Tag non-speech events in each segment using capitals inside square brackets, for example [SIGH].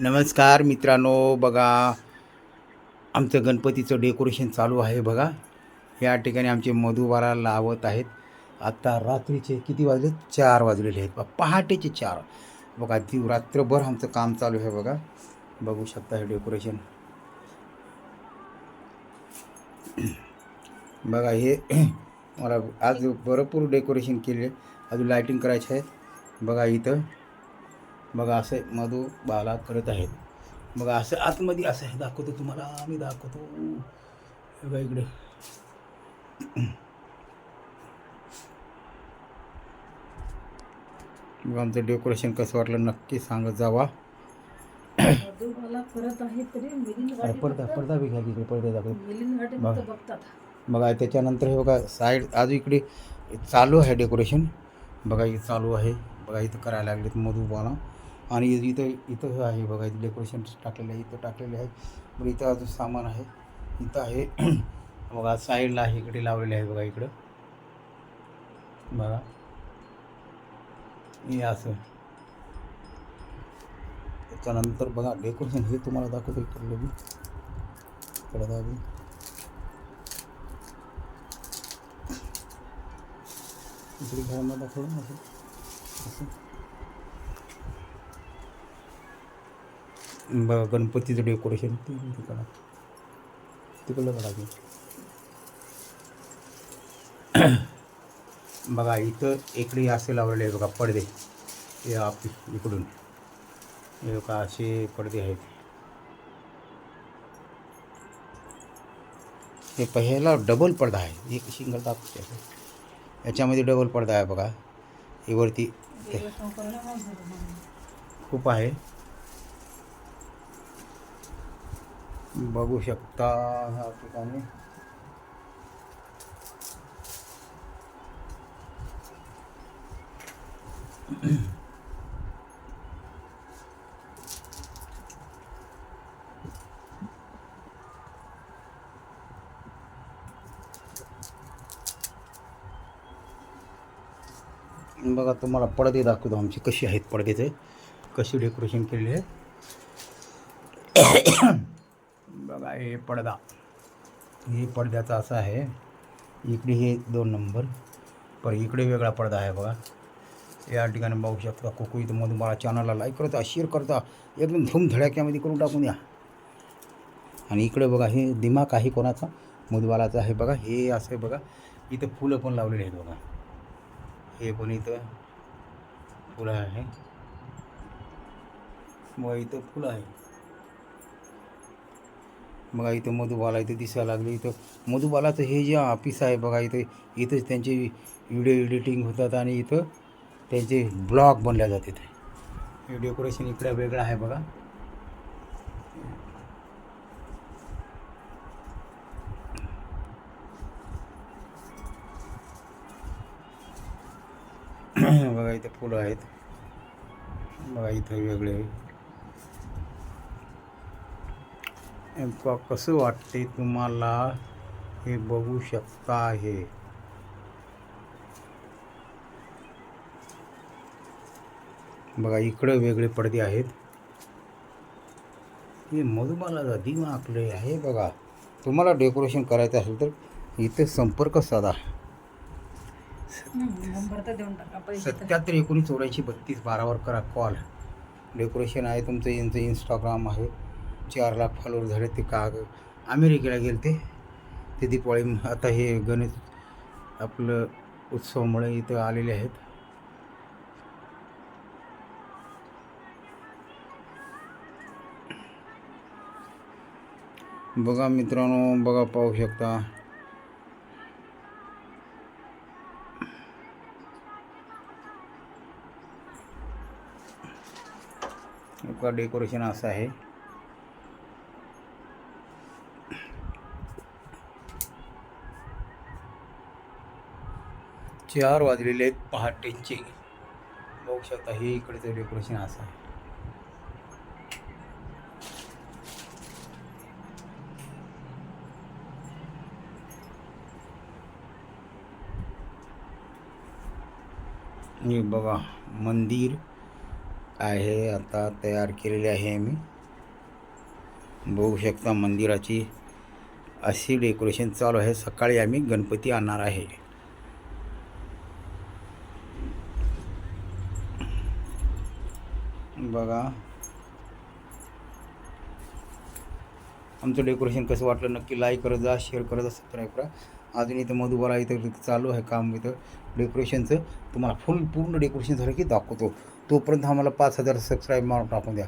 नमस्कार मित्रांनो बघा आमचं गणपतीचं डेकोरेशन चालू आहे बघा. या ठिकाणी आमचे मधुबारा लावत आहेत. आत्ता रात्रीचे किती वाजले? चार वाजलेले आहेत. बा पहाटेचे चार. बघा ती रात्रभर आमचं काम चालू आहे बघा. बघू शकता हे डेकोरेशन. बघा हे [CLEARS THROAT] मला आज भरपूर डेकोरेशन केले अजून लायटिंग करायचे आहेत बघा इथं. बघा असे मधू बाला करत आहेत. बघा असं आतमध्ये असं आहे दाखवतो तुम्हाला आम्ही दाखवतो. बघा इकडे. बघा आमचं डेकोरेशन कसं वाटलं नक्की सांगत जावा. पडदा पडदा बी घ्या इकडे पडदा दाखव मिलिंद घाटे बघा. फक्त बघतात बघा त्याच्यानंतर हे बघा साईड आज इकडे चालू आहे डेकोरेशन बघा इथं चालू आहे. बघा इथं करायला लागलेत मधुबाला आणि इथं इथं आहे बघा इथं डेकोरेशन टाकलेलं आहे इथं टाकलेले आहे. मग इथं अजून सामान आहे. इथं आहे. [CLEARS THROAT] बघा साईडला आहे इकडे लावलेले आहे बघा इकडं. बघा. हे असं. त्याच्यानंतर बघा डेकोरेशन हे तुम्हाला दाखवतो इकडलं मी इकडं बी इकडे घ्यायला दाखवलं ना असं? असं. बघा गणपतीचं डेकोरेशन ते तिकडं तिकडलं बघा ते [CLEARS THROAT] बघा इथं इकडे असे लावलेले आहे बघा पडदे. हे आप इकडून. हे बघा असे पडदे आहेत. हे पहिला डबल पडदा आहे. एक सिंगल दाखवते. याच्यामध्ये डबल पडदा आहे बघा. हे वरती. खूप आहे. बघू शकता ह्या ठिकाणी. बघा तुम्हाला पडदे दाखवतो आमचे कसे आहेत पडदेचे. कशी डेकोरेशन केलेली आहे. बघा हे पडदा. हे पडद्याचा असा आहे. इकडे हे दोन नंबर. पर इकडे वेगळा पडदा आहे बघा. या ठिकाणी बघू शकता कोको इथं मधून मला चॅनलला लाईक करता शेअर करता एकदम धूम धडाक्यामध्ये करून टाकून या आणि इकडे बघा हे दिमाग आहे कोणाचा? मधुबालाचा आहे बघा. हे असं आहे बघा. इथं फुलं पण लावलेली आहेत बघा. हे पण इथं फुलं आहे. मग इथं फुलं आहे. बघा इथं मधुबाला इथं दिसायला लागले. इथं मधुबालाचं हे जे ऑफिस आहे बघा इथं इथंच त्यांचे व्हिडिओ एडिटिंग होतात आणि इथं त्यांचे ब्लॉग बनल्या जातात हे डेकोरेशन इकडे वेगळं आहे बघा. [CLEARS THROAT] बघा इथं फुलं आहेत. बघा इथं वेगळे. नेमकं कसं वाटते तुम्हाला हे बघू शकता हे बघा इकडं वेगळे पडदे आहेत. हे मधुबालाचा दिमागले आहे बघा. तुम्हाला डेकोरेशन करायचं असेल तर इथे संपर्क साधा. सत्याहत्तर एकोणीस चौऱ्याऐंशी बत्तीस बारावर करा कॉल. डेकोरेशन आहे तुमचं यांचं इंस्टाग्राम आहे. चार लाख फॉलोअर झाले ते का अमेरिकेला गेले ते ते दीपावळी आता हे गणेश आपलं उत्सवामुळे इथं आलेले आहेत. बघा मित्रांनो बघा पाहू शकता. का डेकोरेशन असं आहे. चार वाजलेले आहेत पहाटेचे. बघू शकता हे इकडचं डेकोरेशन असं आहे. हे बघा मंदिर आहे आता तयार केलेले आहे मी बघू शकता मंदिराची अशी डेकोरेशन चालू आहे. सकाळी आम्ही गणपती आणणार आहे. बघा. आमचं डेकोरेशन कसं वाटलं नक्की लाईक करत जा शेअर करत जा सबस्क्राईब करा. अजून इथं मधुबाला इथं चालू आहे काम इथं. डेकोरेशनचं तुम्हाला फुल पूर्ण डेकोरेशन झालं की दाखवतो. तोपर्यंत आम्हाला पाच हजार सबस्क्राईब मारून टाकून द्या.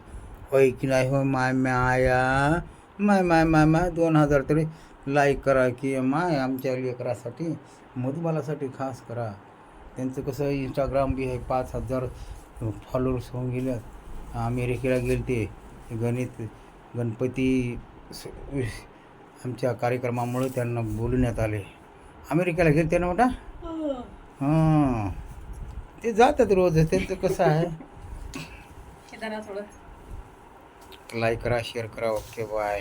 होय की नाही? होय माय माया. माय माय माय माय. दोन हजार तरी लाईक करा की माय आमच्या लेकरासाठी मधुबालासाठी खास करा. त्यांचं कसं इंस्टाग्राम बी आहे पाच हजार फॉलोअर्स होऊन गेल्यात. अमेरिकेला गेले ते गणित गणपती आमच्या कार्यक्रमामुळे त्यांना बोलवण्यात आले. अमेरिकेला गेले ना मोठा? हां. ते जातात रोज. त्यांचं कसं आहे? हे लाईक करा शेअर करा. Okay bye